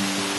อ้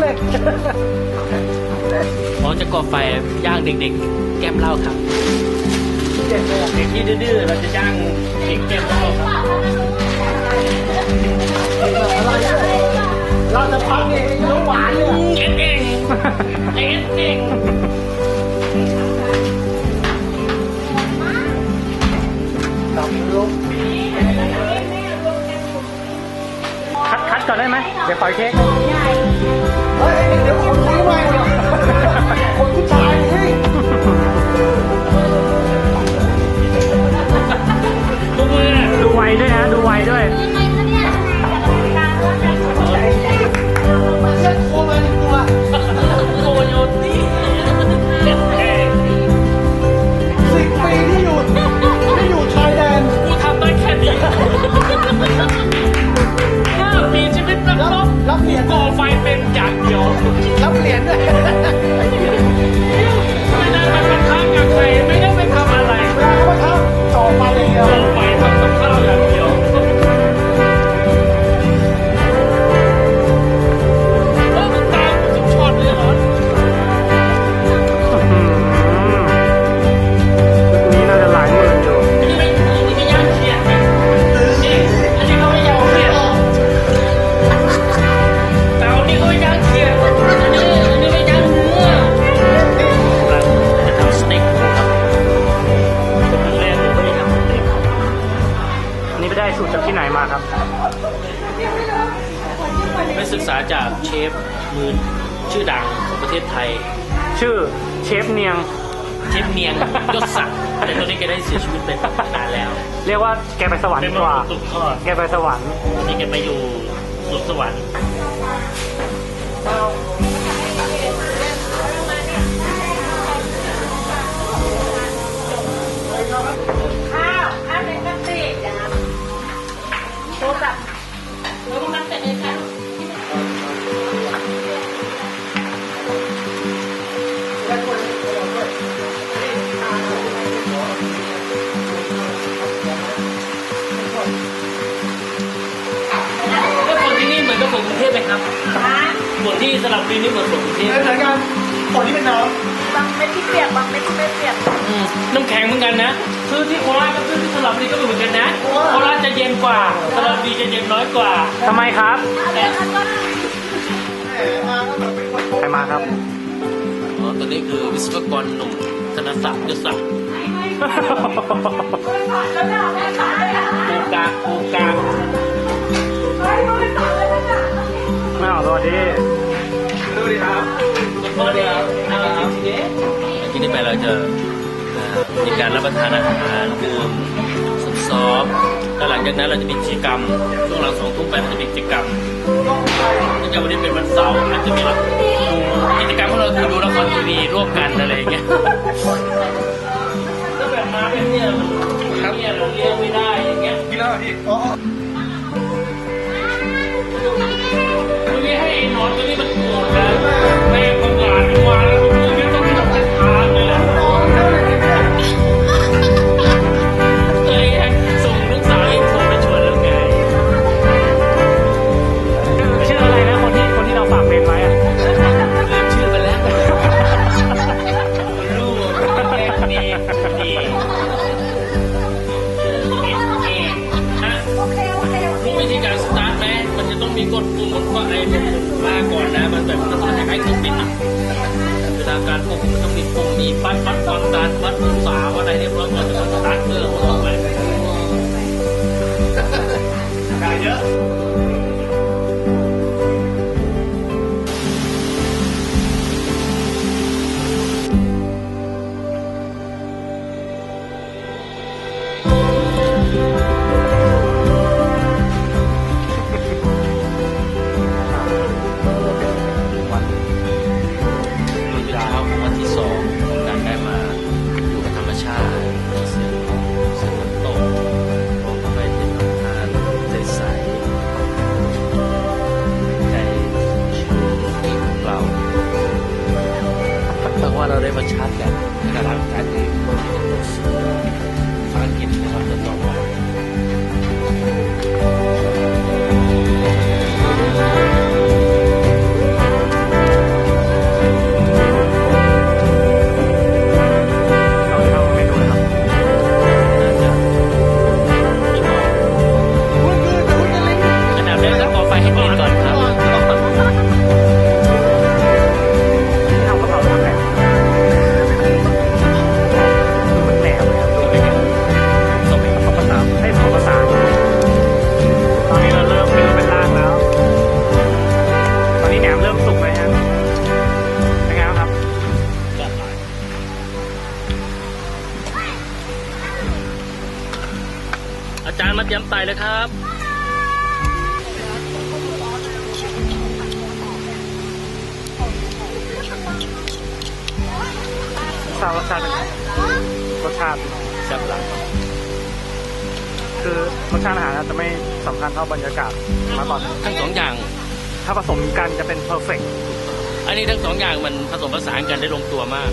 ให้หน้าเหมือนกล้องเลยเพราะจะก่อไฟย่างเด็กๆ แก้มเหล้าครับเจ็บเลยเด็กที่ดื้อๆเราจะย่างเด็กแก้มเหล้าครับเราจะพักเนี่ยน้ำหวานเลยเอ็ดเองเอ็ดเองคัดคัดก่อนได้ไหมเดี๋ยวปล่อยเค้กเฮ้ยเดี๋ยวคนนี้ไม่หรอกคนผู้ชายเฮ้ยทุกมือน่ะดูไวด้วยนะ ดูไวด้วย ไฟเป็นอย่างเดียวรับเหรียญด้วย ฟเนียง เชฟเนียงยศศักดิ์แต่ตอนนี้แกได้เสียชีวิตไปนานแล้วเรียกว่าแกไปสวรรค์เป็ดีนกว่าตุกทอดแกไปสวรรค์ตอนนี้แกไปอยู่สวนสวรรค์ สลับปีนี่เหมือนคนกรุงเทพเหมือนกันคนที่เป็นน้องบางเม็ดที่เปียกบางเม็ดที่ไม่เปียกอืมน้ำแข็งเหมือนกันนะคือที่โคราชกับที่สลับบุรีก็เหมือนกันนะโคราชจะเย็นกว่าสลับบุรีจะเย็นน้อยกว่าทำไมครับแต่ใครมาครับอ๋อตอนนี้คือวิศวกรหนุ่มธนศักดิ์ยศศักดิ์ การรับประทานอาหารดื่มซ้อมๆแล้วหลังจากนั้นเราจะมีกิจกรรมช่วงหลังสองทุ่มไปเราจะมีกิจกรรมเนื่องจากวันนี้เป็นวันเสาร์อาจจะมีละกิจกรรมของเราคือดูละครทีวีร่วมกันอะไรอย่างเงี้ยถ้าแบบมาแบบเนี้ยมันเนี่ยเราเลี้ยงไม่ได้อย่างเงี้ยกินแล้วพี่อ๋อ ต้องคล้ายๆเครื่องบินอะเวลาการปุ่มมันต้องมีปุ่มมีปัดปัดความดันวัดองศาว่าอะไรเรียบร้อยหมด อาจารย์มาเตรียมไต่เลยครับทราบรสชาติเป็นไงรสชาติแซ่บหลังคือรสชาติอาหารอาจจะไม่สำคัญเท่าบรรยากาศมาก่อน ทั้งสองอย่าง ถ้าผสมกันจะเป็นเพอร์เฟกอันนี้ทั้งสองอย่างมันผสมผสานกันได้ลงตัวมาก